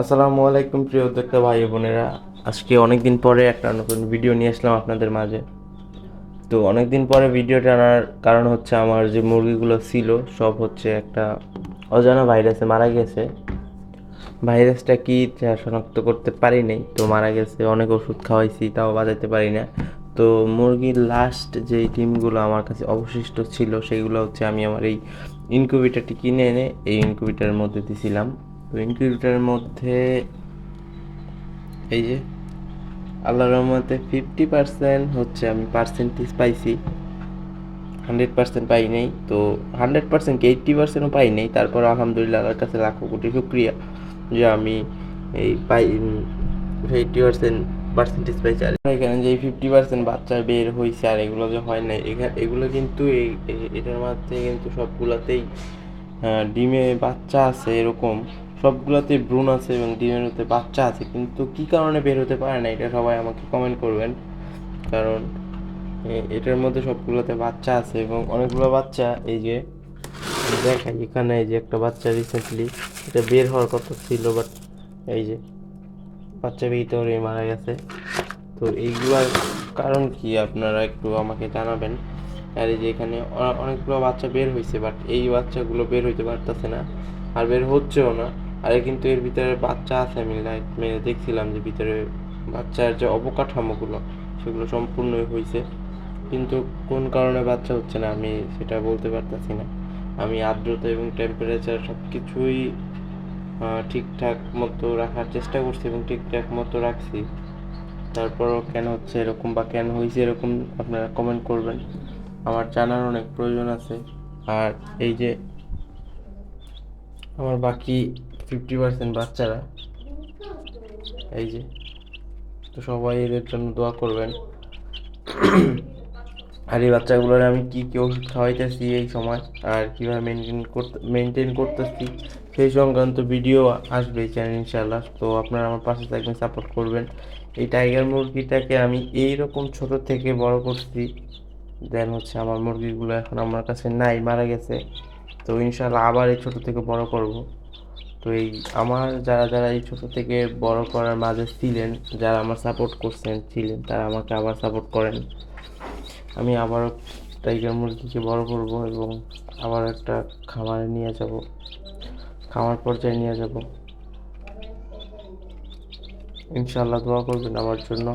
আসসালামু আলাইকুম প্রিয় উদ্যোক্তা ভাই বোনেরা। আজকে অনেক দিন পরে একটা নতুন ভিডিও নিয়ে আসলাম আপনাদের মাঝে। তো অনেক দিন পরে ভিডিওটা আনার কারণ হচ্ছে আমার যে মুরগিগুলো ছিল, সব হচ্ছে একটা অজানা ভাইরাসে মারা গেছে। ভাইরাসটা কি শনাক্ত করতে পারি নাই, তো মারা গেছে, অনেক ওষুধ খাওয়াইছি, তাও বাজাইতে পারি না। তো মুরগির লাস্ট যে ডিমগুলো আমার কাছে অবশিষ্ট ছিল, সেগুলো হচ্ছে আমি আমার এই ইনকিউবেটারটি কিনে এনে এই ইনকিউবেটারের মধ্যে দিছিলাম। তো ইনকিউবেটারের মধ্যে এই যে আল্লাহ রহমতে ফিফটি পার্সেন্ট হচ্ছে আমি পার্সেন্টেজ পাইছি। হান্ড্রেড পার্সেন্ট পাই নাই, তো হান্ড্রেড পার্সেন্ট কি এইট্টি পার্সেন্টও পাই নাই, তারপর আলহামদুলিল্লাহ আল্লাহর কাছে লাখো কোটি শুক্রিয়া যে আমি এই পাই এইটটি পার্সেন্ট পার্সেন্টেজ পাইছি। আর এখানে যে ফিফটি পার্সেন্ট বাচ্চা বের হয়েছে আর এগুলো যে হয় নাই এখানে এগুলো কিন্তু এই এটার মধ্যে কিন্তু সবগুলাতেই ডিমে বাচ্চা আছে এরকম। সবগুলোতে ভ্রূণ আছে এবং ডিমের মধ্যে বাচ্চা আছে, কিন্তু কি কারণে বের হতে পারে না এটা সবাই আমাকে কমেন্ট করবেন। কারণ এটার মধ্যে সবগুলোতে বাচ্চা আছে এবং অনেকগুলো বাচ্চা, এই যে, দেখাই, এখানে এই যে একটা বাচ্চা রিসেন্টলি এটা বের হওয়ার কথা ছিল বাট এই যে, বাচ্চা ভিতরে মারা গেছে। তো এইগুলার কারণ কি আপনারা একটু আমাকে জানাবেন? আর এই যে এখানে অনেকগুলো বাচ্চা বের হয়েছে বাট এই বাচ্চাগুলো বের হইতে পারতেছে না, আর বের হচ্ছেও না। আরে কিন্তু এর ভিতরে বাচ্চা আছে, আমি লাইট মেরে দেখছিলাম যে ভিতরে বাচ্চার যে অবকাঠামোগুলো, সেগুলো সম্পূর্ণই হয়েছে কিন্তু কোন কারণে বাচ্চা হচ্ছে না, আমি সেটা বলতে পারতেছি না। আমি আর্দ্রতা এবং টেম্পারেচার সব কিছুই ঠিকঠাক মতো রাখার চেষ্টা করছি এবং ঠিকঠাক মতো রাখছি। তারপরও কেন হচ্ছে এরকম বা কেন হয়েছে এরকম আপনারা কমেন্ট করবেন। আমার জানার অনেক প্রয়োজন আছে। আর এই যে, আমার বাকি ফিফটি পার্সেন্ট বাচ্চারা। এই যে, তো সবাই এদের জন্য দোয়া করবেন। আর এই বাচ্চাগুলোর আমি কি কি ওষুধ খাওয়াইতেছি এই সময়, আর কীভাবে মেনটেন করতে মেনটেন করতেছি, সেই সংক্রান্ত ভিডিও আসবে চ্যানেল ইনশাল্লাহ তো আপনারা আমার পাশে থাকবেন সাপোর্ট করবেন। এই টাইগার মুরগিটাকে আমি এই রকম ছোট থেকে বড় করছি দেন হচ্ছে আমার মুরগিগুলো এখন আমার কাছে নাই, মারা গেছে। তো ইনশাল্লাহ আবার এই ছোট থেকে বড় করব। তো এই আমার যারা যারা এই ছোট থেকে বড় করার মাঝে ছিলেন, যারা আমার সাপোর্ট করছেন, ছিলেন, তারা আমাকে আবার সাপোর্ট করেন। আমি আবারও টাইগার মুরগিকে বড় করব এবং আবার একটা খামারে নিয়ে যাব। খামার পর্যায়ে নিয়ে যাব। ইনশাল্লাহ দোয়া করবেন আমার জন্য।